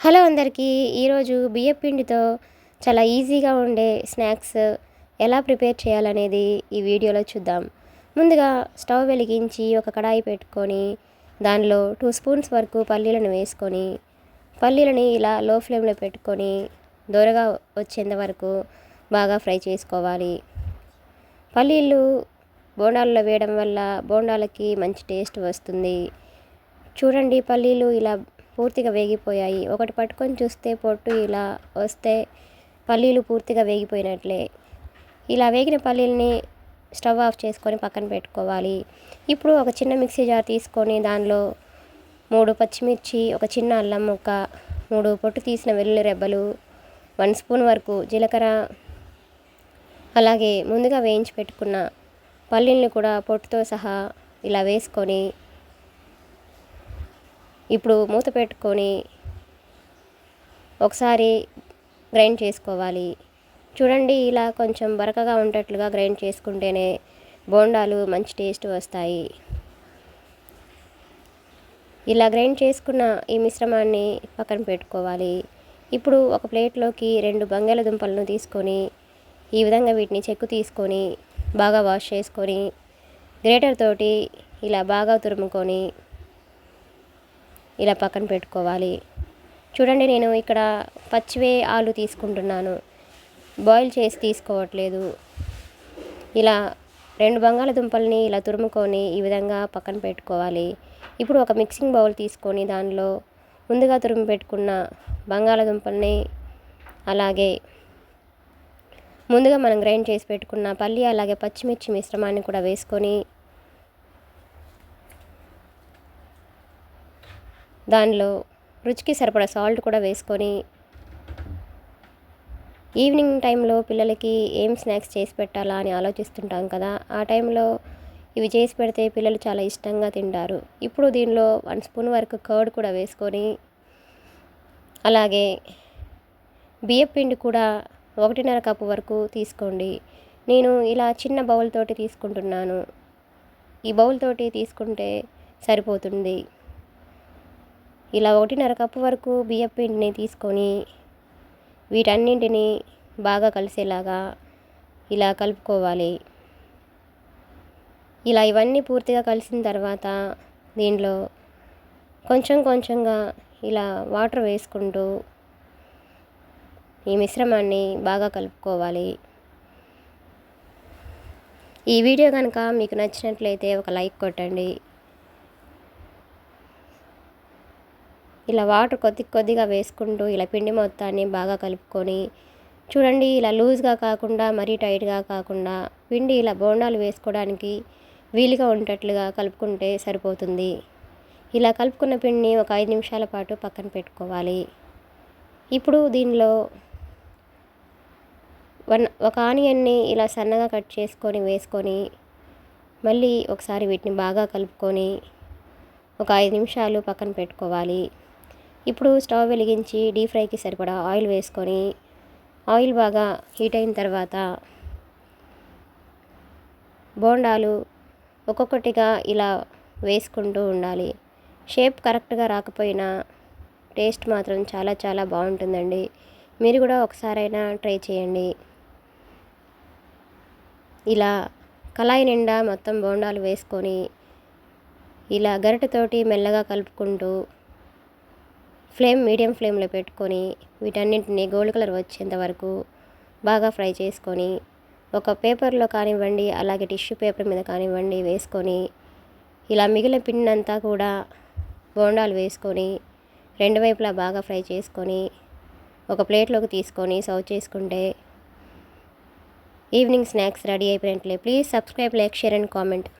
Hello అందరికీ ఈరోజు బియ్య పిండితో చాలా ఈజీగా ఉండే స్నాక్స్ ఎలా ప్రిపేర్ చేయాలనేది ఈ వీడియోలో చూద్దాం. ముందుగా స్టవ్ వెలిగించి ఒక కడాయి పెట్టుకొని దానిలో టూ స్పూన్స్ వరకు పల్లీలను వేసుకొని పల్లీలని ఇలా లో ఫ్లేమ్లో పెట్టుకొని దూరగా వచ్చేంత వరకు బాగా ఫ్రై చేసుకోవాలి. పల్లీలు బోండాల్లో వేయడం వల్ల బోండాలకి మంచి టేస్ట్ వస్తుంది. చూడండి పల్లీలు ఇలా పూర్తిగా వేగిపోయాయి. ఒకటి పట్టుకొని చూస్తే పొట్టు ఇలా వస్తే పల్లీలు పూర్తిగా వేగిపోయినట్లే. ఇలా వేగిన పల్లీలని స్టవ్ ఆఫ్ చేసుకొని పక్కన పెట్టుకోవాలి. ఇప్పుడు ఒక చిన్న మిక్సీ జార్ తీసుకొని దానిలో మూడు పచ్చిమిర్చి ఒక చిన్న అల్లం ముక్క మూడు పొట్టు తీసిన వెల్లుల్లి రెబ్బలు వన్ స్పూన్ వరకు జీలకర్ర అలాగే ముందుగా వేయించి పెట్టుకున్న పల్లీల్ని కూడా పొట్టుతో సహా ఇలా వేసుకొని ఇప్పుడు మూత పెట్టుకొని ఒకసారి గ్రైండ్ చేసుకోవాలి. చూడండి ఇలా కొంచెం బరకగా ఉండేట్లుగా గ్రైండ్ చేసుకుంటేనే బోండాలు మంచి టేస్ట్ వస్తాయి. ఇలా గ్రైండ్ చేసుకున్న ఈ మిశ్రమాన్ని పక్కన పెట్టుకోవాలి. ఇప్పుడు ఒక ప్లేట్లోకి రెండు బంగాళదుంపలను తీసుకొని ఈ విధంగా వీటిని చెక్కు తీసుకొని బాగా వాష్ చేసుకొని గ్రేటర్ తోటి ఇలా బాగా తురుముకొని ఇలా పక్కన పెట్టుకోవాలి. చూడండి నేను ఇక్కడ పచ్చివే ఆలు తీసుకుంటున్నాను. బాయిల్ చేసి తీసుకోవట్లేదు. ఇలా రెండు బంగాళదుంపల్ని ఇలా తురుముకొని ఈ విధంగా పక్కన పెట్టుకోవాలి. ఇప్పుడు ఒక మిక్సింగ్ బౌల్ తీసుకొని దానిలో ముందుగా తురుము పెట్టుకున్న బంగాళదుంపల్ని అలాగే ముందుగా మనం గ్రైండ్ చేసి పెట్టుకున్న పల్లి అలాగే పచ్చిమిర్చి మిశ్రమాన్ని కూడా వేసుకొని దానిలో రుచికి సరిపడా సాల్ట్ కూడా వేసుకొని ఈవినింగ్ టైంలో పిల్లలకి ఏం స్నాక్స్ చేసి పెట్టాలా అని ఆలోచిస్తుంటాం కదా ఆ టైంలో ఇవి చేసి పెడితే పిల్లలు చాలా ఇష్టంగా తింటారు. ఇప్పుడు దీనిలో వన్ స్పూన్ వరకు కర్డ్ కూడా వేసుకొని అలాగే బియ్యం పిండి కూడా ఒకటిన్నర కప్పు వరకు తీసుకోండి. నేను ఇలా చిన్న బౌల్ తోటి తీసుకుంటున్నాను. ఈ బౌల్ తోటి తీసుకుంటే సరిపోతుంది. ఇలా ఒకటిన్నర కప్పు వరకు బియ్యం పిండిని తీసుకొని వీటన్నింటిని బాగా కలిసేలాగా ఇలా కలుపుకోవాలి. ఇలా ఇవన్నీ పూర్తిగా కలిసిన తర్వాత దీనిలో కొంచెం కొంచెంగా ఇలా వాటర్ వేసుకుంటూ ఈ మిశ్రమాన్ని బాగా కలుపుకోవాలి. ఈ వీడియో కనుక మీకు నచ్చినట్లయితే ఒక లైక్ కొట్టండి. ఇలా వాటర్ కొద్ది కొద్దిగా వేసుకుంటూ ఇలా పిండి మొత్తాన్ని బాగా కలుపుకొని చూడండి ఇలా లూజ్గా కాకుండా మరీ టైట్గా కాకుండా పిండి ఇలా బోండాలు వేసుకోవడానికి వీలుగా ఉండేటట్లుగా కలుపుకుంటే సరిపోతుంది. ఇలా కలుపుకున్న పిండిని ఒక ఐదు నిమిషాల పాటు పక్కన పెట్టుకోవాలి. ఇప్పుడు దీనిలో వన్ ఒక ఆనియన్ని ఇలా సన్నగా కట్ చేసుకొని వేసుకొని మళ్ళీ ఒకసారి వీటిని బాగా కలుపుకొని ఒక ఐదు నిమిషాలు పక్కన పెట్టుకోవాలి. ఇప్పుడు స్టవ్ వెలిగించి డీప్ ఫ్రైకి సరిపడా ఆయిల్ వేసుకొని ఆయిల్ బాగా హీట్ అయిన తర్వాత బోండాలు ఒక్కొక్కటిగా ఇలా వేసుకుంటూ ఉండాలి. షేప్ కరెక్ట్గా రాకపోయినా టేస్ట్ మాత్రం చాలా చాలా బాగుంటుందండి. మీరు కూడా ఒకసారైనా ట్రై చేయండి. ఇలా కళాయి నిండా మొత్తం బోండాలు వేసుకొని ఇలా గరిటెతోటి మెల్లగా కలుపుకుంటూ ఫ్లేమ్ మీడియం ఫ్లేమ్లో పెట్టుకొని వీటన్నింటిని గోల్డ్ కలర్ వచ్చేంత వరకు బాగా ఫ్రై చేసుకొని ఒక పేపర్లో కానివ్వండి అలాగే టిష్యూ పేపర్ మీద కానివ్వండి వేసుకొని ఇలా మిగిలిన పిండి అంతా కూడా బోండాలు వేసుకొని రెండు వైపులా బాగా ఫ్రై చేసుకొని ఒక ప్లేట్లోకి తీసుకొని సర్వ్ చేసుకుంటే evening snacks ready అయిపోయినట్లే. Please subscribe like share and comment.